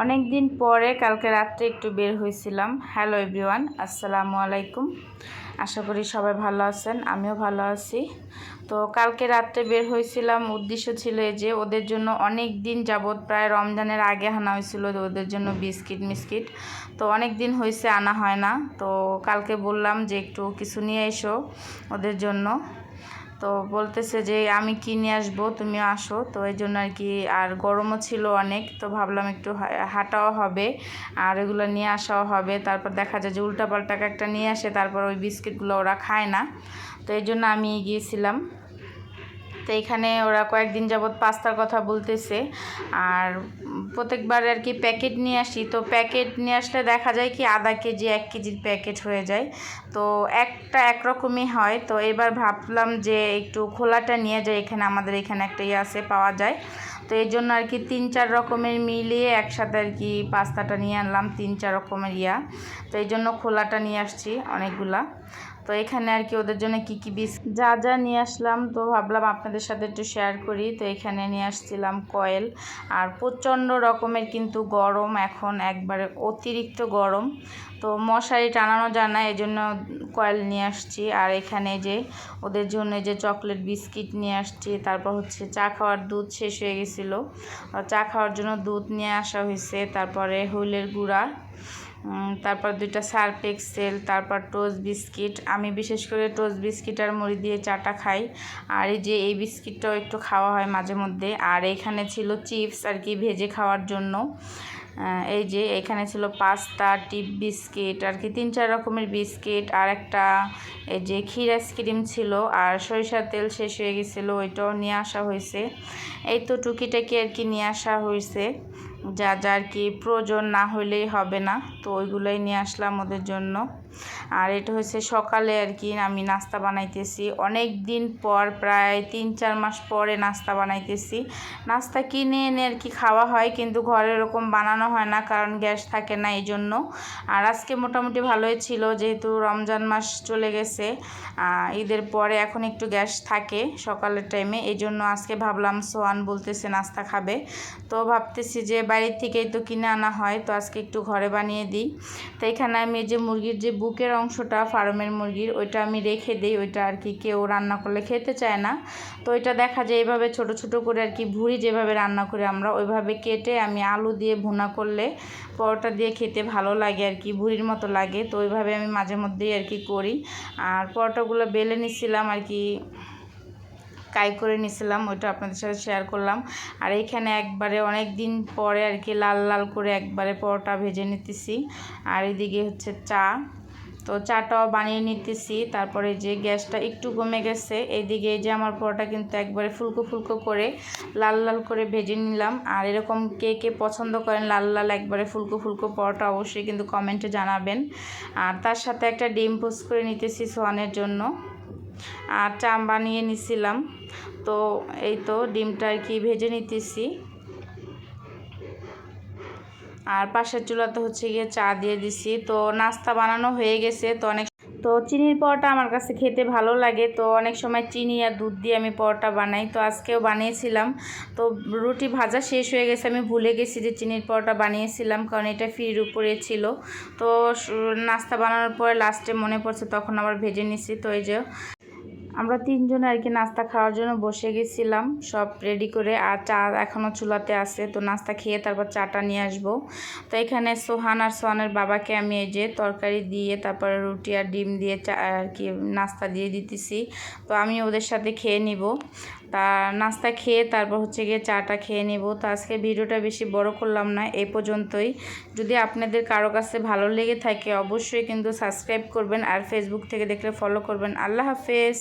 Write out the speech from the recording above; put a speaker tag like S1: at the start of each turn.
S1: অনেক দিন পরে কালকে রাত্রে একটু বের হয়েছিলাম। হ্যালো এভরিওয়ান আসসালামু আলাইকুম। আশা করি সবাই ভালো আছেন, আমিও ভালো আছি। তো কালকে রাত্রে বের হয়েছিলাম, উদ্দেশ্য ছিল যে ওদের জন্য অনেক দিন যাবৎ প্রায় রমজানের আগে আনা হয়েছিল ওদের জন্য বিস্কিট মিস্কিট। তো অনেক দিন হয়েছে, আনা হয় না। তো কালকে বললাম যে একটু কিছু নিয়ে এসো ওদের জন্য। তো বলতেছে যে, আমি কি নিয়ে আসব? তুমি আসো। তো এই জন্য আর কি, আর গরমও ছিল অনেক, তো ভাবলাম একটু হাঁটাও হবে, আর এগুলো নিয়ে আসাও হবে। তারপর দেখা যায় যে উল্টাপাল্টা একটা নিয়ে আসে, তারপর ওই বিস্কিটগুলো ওরা খায় না। তো এই জন্য আমি গিয়েছিলাম। তো এখানে ওরা কয়েকদিন যাবৎ পাস্তার কথা বলতেছে। আর প্রত্যেকবার আর কি প্যাকেট নিয়ে আসি। তো প্যাকেট নিয়ে আসলে দেখা যায় কি আধা কেজি, এক কেজির প্যাকেট হয়ে যায়। তো একটা একরকমই হয়। তো এবার ভাবলাম যে একটু খোলাটা নিয়ে যাই। এখানে আমাদের এখানে একটা ইয়ে আছে, পাওয়া যায়। তো এই জন্য আর কি তিন, চার রকমের মিলিয়ে একসাথে আর কি পাস্তাটা নিয়ে আনলাম। তিন, চার রকমের ইয়া। তো এই জন্য খোলাটা নিয়ে আসছি অনেকগুলা। তো এখানে আর কি ওদের জন্য কি কি বিস যা যা নিয়ে আসলাম, তো ভাবলাম আপনাদের সাথে একটু শেয়ার করি। তো এখানে নিয়ে আসছিলাম কয়েল। আর প্রচণ্ড রকমের কিন্তু গরম এখন, একবারে অতিরিক্ত গরম। তো মশারি টানানো যায় না এই জন্য কয়েল নিয়ে আসছি। আর এখানে যে ওদের জন্য যে চকলেট বিস্কিট নিয়ে আসছি। তারপর হচ্ছে চা খাওয়ার দুধ শেষ হয়ে গেছিল। চা খাওয়ার জন্য দুধ নিয়ে আসা হয়েছে। তারপরে হুইলের গুঁড়া। তারপর দুইটা সার্ফ এক্সেল, তারপর টোস্ট বিস্কিট। আমি বিশেষ করে টোস্ট বিস্কিট আর মুড়ি দিয়ে চাটা খাই। আর এই যে এই বিস্কিটটাও একটু খাওয়া হয় মাঝে মধ্যে। আর এখানে ছিল চিপস আর কি ভেজে খাওয়ার জন্য। এই যে এখানে ছিল পাস্তা, টিপ বিস্কিট, আর কি তিন চার রকমের বিস্কিট। আর একটা এই যে ক্ষীর আইসক্রিম ছিল। আর সরিষার তেল শেষ হয়ে গেছিল, ওইটাও নিয়ে আসা হয়েছে। এই তো টুকিটাকি আর কি নিয়ে আসা হয়েছে। যা যা আর কি প্রয়োজন না হলেই হবে না। তো ওইগুলোই নিয়ে আসলাম ওদের জন্য। আর এটা হচ্ছে সকালে আর কি আমি নাস্তা বানাইতেছি। অনেক দিন পর, প্রায় তিন, চার মাস পরে নাস্তা বানাইতেছি। নাস্তা কিনে এনে আর কি খাওয়া হয়, কিন্তু ঘরে এরকম বানানো হয় না, কারণ গ্যাস থাকে না এই জন্য আর আজকে মোটামুটি ভালোই ছিল, যেহেতু রমজান মাস চলে গেছে। ঈদের পরে এখন একটু গ্যাস থাকে সকালের টাইমে এই জন্য আজকে ভাবলাম সোয়ান বলতেছে নাস্তা খাবে। তো ভাবতেছি যে বাইরের থেকেই তো কিনে আনা হয়, তো আজকে একটু ঘরে বানিয়ে দিই। তো এখানে আমি যে মুরগির যে বুকের অংশটা, ফার্মের মুরগির, ওইটা আমি রেখে দিই, ওইটা আর কি কেউ রান্না করলে খেতে চায় না। তো ওইটা দেখা যায় এইভাবে ছোট ছোট করে আর কি ভুড়ি যেভাবে রান্না করি আমরা, ওইভাবে কেটে আমি আলু দিয়ে ভুনা করলে পরোটা দিয়ে খেতে ভালো লাগে আর কি, ভুড়ির মতো লাগে। তো ওইভাবে আমি মাঝে মধ্যেই আর কি করি। আর পরোটাগুলো বেলে নিছিলাম আর কি কাই করে নিছিলাম, ওইটা আপনাদের সাথে শেয়ার করলাম। আর এইখানে একবারে অনেক দিন পরে আর কি লাল লাল করে একবারে পরোটা ভেজে নিতেছি। আর এদিকে হচ্ছে চা। তো চাটাও বানিয়ে নিতেছি, তারপরে যে গ্যাসটা একটু কমে গেছে এইদিকে এই যে আমার পরোটা কিন্তু একবারে ফুলকো ফুলকো করে লাল লাল করে ভেজে নিলাম। আর এরকম কে কে পছন্দ করেন লাল লাল একবারে ফুলকো ফুলকো পরোটা, অবশ্যই কিন্তু কমেন্টে জানাবেন। আর তার সাথে একটা ডিম পোস্ট করে নিতেছি সোয়ানের জন্য। আর চাম বানিয়ে নিছিলাম। তো এই তো ডিমটা আর কি ভেজে নিতেছি। আর পাশের চুলাতে হচ্ছে গিয়ে চা দিয়ে দিছি। তো নাস্তা বানানো হয়ে গেছে। তো অনেক তো চিনির পরোটা আমার কাছে খেতে ভালো লাগে। তো অনেক সময় চিনি আর দুধ দিয়ে আমি পরোটা বানাই। তো আজকেও বানিয়েছিলাম। তো রুটি ভাজা শেষ হয়ে গেছে। আমি ভুলে গেছি যে চিনির পরোটা বানিয়েছিলাম, কারণ এটা ফ্রির উপরে ছিল। তো নাস্তা বানানোর পরে লাস্টে মনে পড়ছে, তখন আবার ভেজে নিছি। তো এই যে আমরা তিনজনে আর কি নাস্তা খাওয়ার জন্য বসে গেছিলাম, সব রেডি করে, আর চা এখনও চুলাতে আছে, তো নাস্তা খেয়ে তারপর চাটা নিয়ে আসব। তো এখানে সোহান আর সোহানের বাবাকে আমি এই যে তরকারি দিয়ে, তারপরে রুটি আর ডিম দিয়ে চা আর কি নাস্তা দিয়ে দিতেছি, তো আমি ওদের সাথে খেয়ে নিব। তা নাস্তা খেয়ে তারপর হচ্ছে গিয়ে চাটা খেয়ে নেব। তো আজকে ভিডিওটা বেশি বড় করলাম না, এ পর্যন্তই। যদি আপনাদের কারও কাছে ভালো লেগে থাকে, অবশ্যই কিন্তু সাবস্ক্রাইব করবেন আর ফেসবুক থেকে দেখলে ফলো করবেন। আল্লাহ হাফেজ।